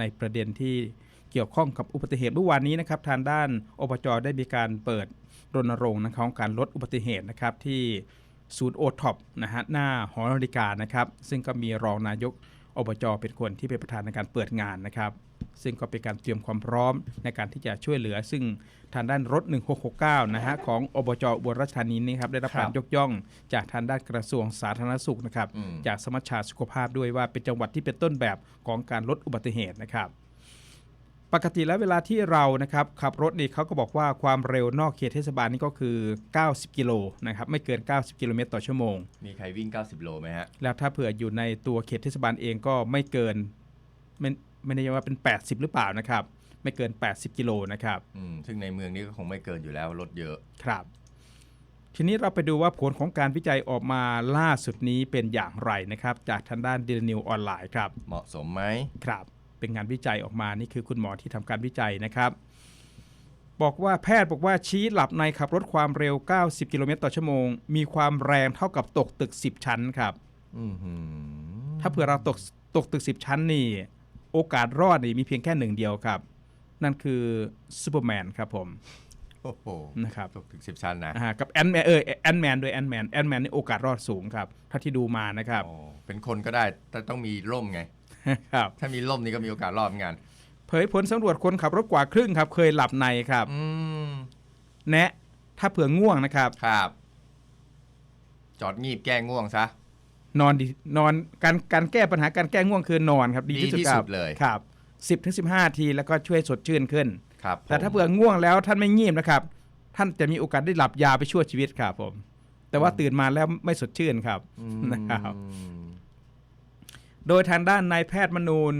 ในประเด็นที่เกี่ยวข้องกับอุบัติเหตุเมื่อวานนี้นะครับทางด้านอบจได้มีการเปิดรณรงค์นะครับของการลดอุบัติเหตุนะครับที่ศูนย์โอท็อปนะฮะหน้าหอนาฬิกานะครับซึ่งก็มีรองนายก อบจเป็นคนที่เป็นประธานในการเปิดงานนะครับ ซึ่งก็เป็นการเตรียมความพร้อมในการที่จะช่วยเหลือ ซึ่งทางด้านรถ 1669 นะฮะของอบจอุบลราชธานีนี่ครับได้รับครับการยกย่อง จากทางด้านกระทรวงสาธารณสุขนะครับอืมจากสมัชชาสุขภาพด้วยว่าเป็นจังหวัดที่เป็นต้นแบบของการลดอุบัติเหตุนะครับ ปกติแล้วเวลาที่เรานะครับขับรถนี่เขาก็บอกว่าความเร็วนอกเขตเทศบาลนี่ก็คือ 90 กิโลนะครับไม่เกิน 90 กิโลเมตรต่อชั่วโมง มีใครวิ่ง 90 โลไหมฮะ แล้วถ้าเผื่ออยู่ในตัวเขตเทศบาลเองก็ไม่เกิน ไม่ไม่ได้ว่าเป็น 80 หรือเปล่านะครับ ไม่เกิน 80 กิโลนะครับอืมซึ่งในเมืองนี้ก็คงไม่เกินอยู่แล้วรถเยอะครับ ทีนี้เราไปดูว่าผลของการวิจัยออกมาล่าสุดนี้เป็นอย่างไรนะครับ จากทางด้านดิลนิวออนไลน์ครับ เหมาะสมไหมครับ เป็นงานวิจัยออกมานี่คือคุณหมอที่ทำการวิจัยนะครับ บอกว่าแพทย์บอกว่าชี้หลับในขับรถความเร็ว 90 กิโลเมตรต่อชั่วโมง มีความแรงเท่ากับตกตึก 10 ชั้นครับอือหือถ้าเผื่อเราตกตกตึก 10 ชั้นนี่ โอกาสรอดนี่มีเพียงแค่หนึ่งเดียวครับ นั่นคือซูเปอร์แมนครับผมโอ้โหนะครับตกถึง10ชั้นนะอ่ากับแอนแมนเออแอนแมนด้วยแอนแมนแอนแมนนี่โอกาสรอดสูงครับ ถ้าที่ดูมานะครับอ๋อเป็นคนก็ได้แต่ต้องมีร่มไง ครับ ถ้ามีร่มนี่ก็มีโอกาสรอดเหมือนกันเผยผลสำรวจคนขับรถกว่าครึ่งครับ เคยหลับในครับ อืมแนะ ถ้าเผื่อง่วงนะครับ ครับ จอดงีบแก้ง่วงซะ นอนดีนอนการการแก้ปัญหาการแก้ง่วงคือนอนครับ ดีที่สุดดีที่คสุรับดเลย ครับสิบถึงสิบห้าทีแล้วก็ช่วยสดชื่นขึ้น ครับแต่ถ้าผมเผื่อง่วงแล้วท่านไม่งีบนะครับ ท่านจะมีโอกาสได้หลับยาวไปชั่วชีวิตครับผม แต่ว่าตื่นมาแล้วไม่สดชื่นครับอืมนะครับ โดยทางด้านนายแพทย์มนูน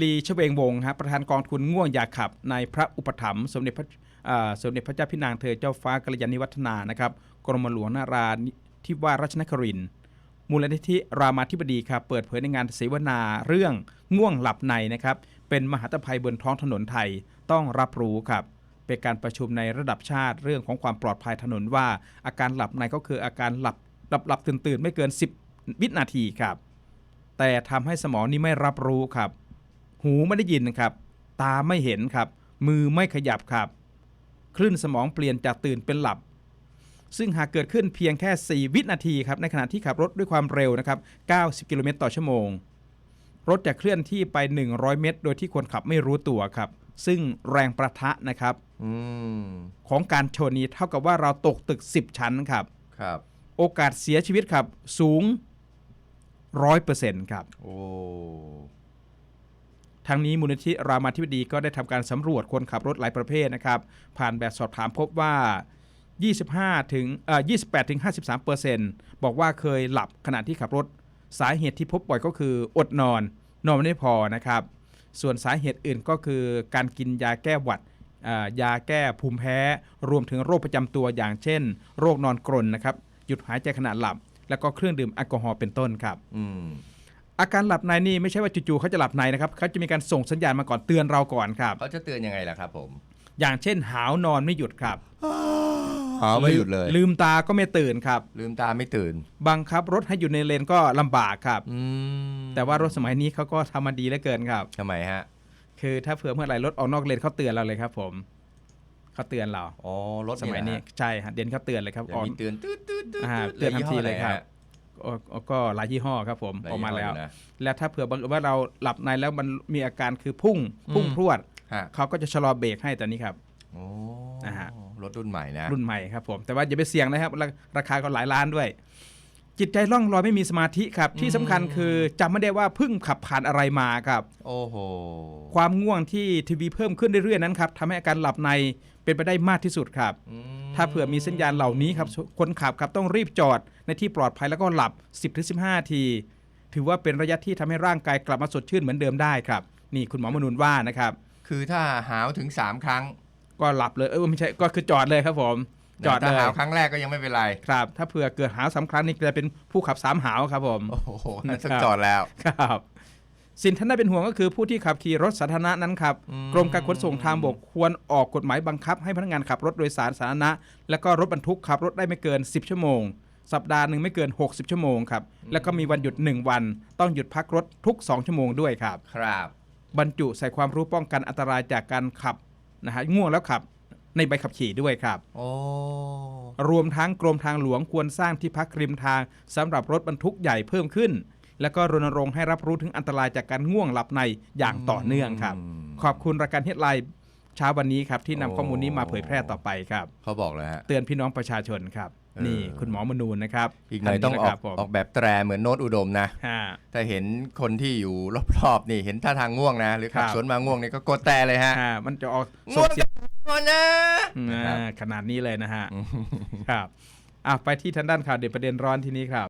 ลีชเวงวงครับประธานกองทุนง่วงอย่าขับ ในพระอุปถัมภ์สมเด็จพระสมเด็จพระเจ้าพี่นางเธอเจ้าฟ้ากัลยาณิวัฒนานะครับกรมหลวงนาราธิวาสราชนครินมูลนิธิรามาธิบดีครับเปิดเผยในงานเสวนาเรื่องง่วงหลับในนะครับเป็นมหาตภัยบนท้องถนนไทยต้องรับรู้ครับเป็นการประชุมในระดับชาติเรื่องของความปลอดภัยถนนว่า อาการหลับในก็คืออาการหลับหลับหลับตื่นตื่นไม่เกิน 10 วินาทีครับ แต่ทำให้สมองนี่ไม่รับรู้ครับ หูไม่ได้ยินครับ ตาไม่เห็นครับ มือไม่ขยับครับ คลื่นสมองเปลี่ยนจากตื่นเป็นหลับ ซึ่งหากเกิดขึ้นเพียงแค่ 4 วินาทีครับในขณะที่ขับรถด้วยความเร็วนะครับ 90 กิโลเมตรต่อชั่วโมง รถจะเคลื่อนที่ไป 100 เมตร โดยที่คนขับไม่รู้ตัวครับ ซึ่งแรงประทะนะครับอืมของการชนนี้เท่ากับว่าเราตกตึก 10 ชั้นครับครับ โอกาสเสียชีวิตครับ สูง 100%ครับ โอ้ทางนี้มูลนิธิรามาธิบดีก็ได้ทำการสำรวจคนขับรถหลายประเภทนะครับ ผ่านแบบสอบถามพบว่า 25ถึงเอ่อ28ถึง53เปอร์เซ็นต์บอกว่าเคยหลับขณะที่ขับรถ สาเหตุที่พบบ่อยก็คืออดนอน นอนไม่พอนะครับ ส่วนสาเหตุอื่นก็คือการกินยาแก้หวัดอ่ายาแก้ภูมิแพ้ รวมถึงโรคประจำตัวอย่างเช่น โรคนอนกรนนะครับหยุดหายใจขณะหลับ แล้วก็เครื่องดื่มแอลกอฮอล์เป็นต้นครับอืมอาการหลับในนี่ไม่ใช่ว่าจู่ๆเขาจะหลับในนะครับเขาจะมีการส่งสัญญาณมาก่อนเตือนเราก่อนครับ เขาจะเตือนยังไงล่ะครับผม อย่างเช่น หาวนอนไม่หยุดครับหาไม่หยุดเลย ลืมตาก็ไม่ตื่นครับ ลืมตาไม่ตื่น บังคับรถให้อยู่ในเลนก็ลำบากครับอืมแต่ว่ารถสมัยนี้เขาก็ทำมาดีเหลือเกินครับทำไมฮะ คือถ้าเผื่อเมื่อไหร่รถออกนอกเลนเขาเตือนเราเลยครับผม เขาเตือนเราอ๋อรถสมัยนี้เะฮะใช่ฮะเด่นเขาเตือนเลยครับอย่าออกมีเตือนตืดตืดตืดอ่าตืดเตือนทันทีเลยครับยี่ห้อไหนฮะก็ก็ก็หลายยี่ห้อครับผมหลยออกมาแล้วยี่ห้นะแล้วถ้าเผื่อบังเอิญว่าเราหลับในแล้วมันมีอาการคือพุ่งพุ่งอืมพรวดฮะเขาก็จะชะลอเบรกให้ตอนนี้ครับโอ้อ่าฮะรถรุ่นใหม่นะรุ่นใหม่ครับผมแต่ว่าอย่าไปเสี่ยงนะครับ ราราคาก็หลายล้านด้วย จิตใจล่องลอยไม่มีสมาธิครับ ที่สำคัญคือจำไม่ได้ว่าเพิ่งขับผ่านอะไรมาครับ โอ้โห ความง่วงที่ทีวีเพิ่มขึ้นเรื่อยๆนั้นครับทำให้อาการหลับในเป็นไปได้มากที่สุดครับอืมถ้าเผื่อมีสัญญาณเหล่านี้ครับคนขับครับต้องรีบจอดในที่ปลอดภัยแล้วก็หลับ 10-15 ที ถือว่าเป็นระยะที่ทำให้ร่างกายกลับมาสดชื่นเหมือนเดิมได้ครับ นี่คุณหมอมนูนว่านะครับ คือถ้าหาวถึง 3 ครั้ง ก็หลับเลยเออไม่ใช่ก็คือจอดเลยครับผม จอดถ้าเลยหาวครั้งแรกก็ยังไม่เป็นไร ครับ ถ้าเผื่อเกิดหาวสามครั้งนี่จะเป็นผู้ขับสามหาวครับผม โอ้โหนั่นครับต้องจอดแล้ว ครับ สิ่งท่านน่าเป็นห่วงก็คือผู้ที่ขับขี่รถสาธารณะนั้นครับ อืม กรมการขนส่งทางบกควรออกกฎหมายบังคับให้พนักงานขับรถโดยสารสาธารณะ และก็รถบรรทุกขับรถได้ไม่เกิน 10 ชั่วโมง สัปดาห์หนึ่งไม่เกิน 60 ชั่วโมงครับ แล้วก็มีวันหยุด 1 วัน ต้องหยุดพักรถทุก 2 ชั่วโมงด้วยครับ ครับ บรรจุใส่ความรู้ป้องกันอันตรายจากการขับนะฮะง่วงแล้วขับ ในใบขับขี่ด้วยครับ โอ้ รวมทั้งกรมทางหลวงควรสร้างที่พักริมทางสำหรับรถบรรทุกใหญ่เพิ่มขึ้น แล้วก็รณรงค์ให้รับรู้ถึงอันตรายจากการง่วงหลับในอย่างต่อเนื่องครับขอบคุณรายการเฮดไลน์เช้าวันนี้ครับที่นำข้อมูลนี้มาเผยแพร่ต่อไปครับ เขาบอกเลยฮะ เตือนพี่น้องประชาชนครับ เออ นี่คุณหมอมนูนนะครับอีกหน่อยต้องออกนนี้นะคอรัอกแบบแตรเหมือนโน้ตอุดมนะ ฮะ ถ้าเห็นคนที่อยู่รอบๆนี่เห็นท่าทางง่วงนะ หรือขับครับ สวนมาง่วงนี่ก็กดแต่เลยฮะ ฮะมันจะออกง่วงส่งเสียง ง่วงนะอ่าขนาดนี้เลยนะฮะ ครับอะไปที่ทางด้านข่าวเด็ดประเด็นร้อนที่นี้ครับ